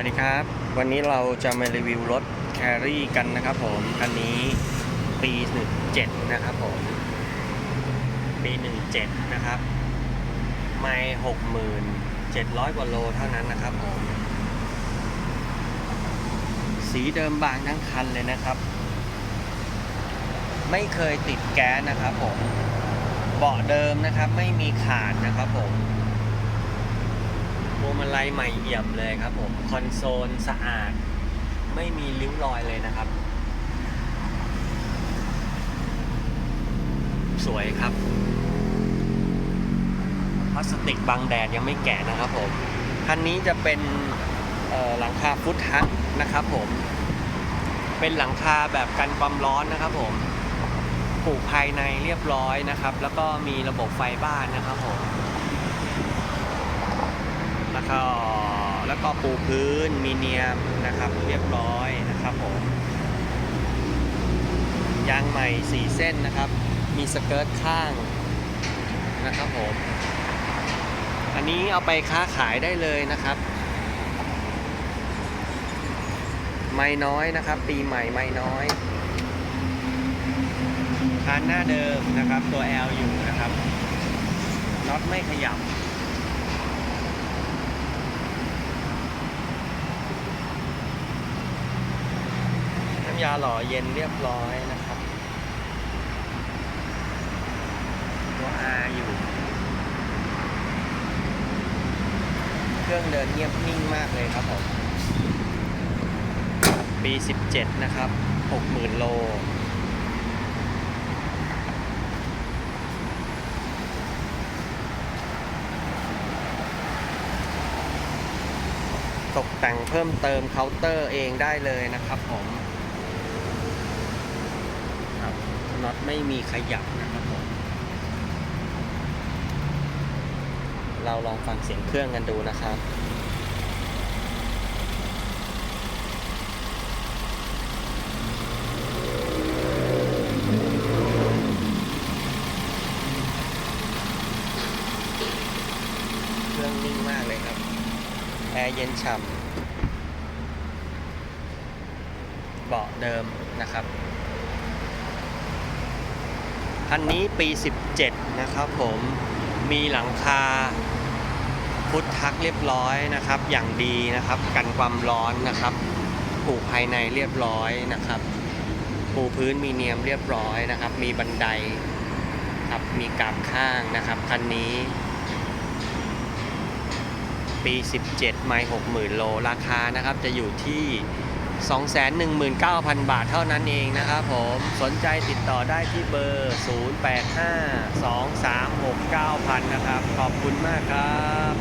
วัสดีครับ วันนี้เราจะมารีวิวรถแครี่กันนะครับผมคันนี้ปี17นะครับผมปี17นะครับไม่67,000กว่าโลเท่านั้นนะครับผมสีเดิมบางทั้งคันเลยนะครับ ไม่เคยติดแก๊สนะครับผมเบาะเดิมนะครับไม่มีขาดนะครับผม วงมาลัยใหม่เอี่ยมเลยครับผม คอนโซลสะอาด ไม่มีริ้วรอยเลยนะครับ สวยครับ พลาสติกบังแดดยังไม่แกะนะครับผม คันนี้จะเป็นหลังคาฟุตทัชนะครับผมเป็นหลังคาแบบกันความร้อนนะครับผม ปลูกภายในเรียบร้อยนะครับ แล้วก็มีระบบไฟบ้านนะครับผม แล้วก็แล้วก็ปูพื้นมีเนียมนะครับเรียบร้อยนะครับผมยางใหม่ 4 เส้นนะครับ มีสเกิร์ตข้างนะครับผม อันนี้เอาไปค้าขายได้เลยนะครับ ไม่น้อยนะครับ ปีใหม่ไม่น้อยคันหน้าเดิมนะครับ ตัว L อยู่นะครับน็อตไม่ขยับ ยาหล่อเย็นเรียบร้อยนะครับตัว R อยู่ เครื่องเดินเงียบนิ่งมากเลยครับผมปี 17 นะครับ 60,000 โลตกแต่งเพิ่มเติมเคาน์เตอร์เองได้เลยนะครับผมครับ น็อตไม่มีขยับนะครับผม เราลองฟังเสียงเครื่องกันดูนะครับเครื่องนิ่งมากเลยครับ แอร์เย็นฉ่ำเบาะเดิมนะครับ คันนี้ปี 17 นะครับผมมีหลังคาพุทธักเรียบร้อยนะครับ อย่างดีนะครับกันความร้อนนะครับผูกภายในเรียบร้อยนะครับปูพื้นมีเนียมเรียบร้อยนะครับ มีบันไดครับมีกาบข้างนะครับคันนี้ ปี 17 ไมล์60,000 โลราคานะครับจะอยู่ที่ 219,000 บาทเท่านั้นเองนะครับผมสนใจติดต่อได้ที่เบอร์ 0852369000 นะครับ ขอบคุณมากครับ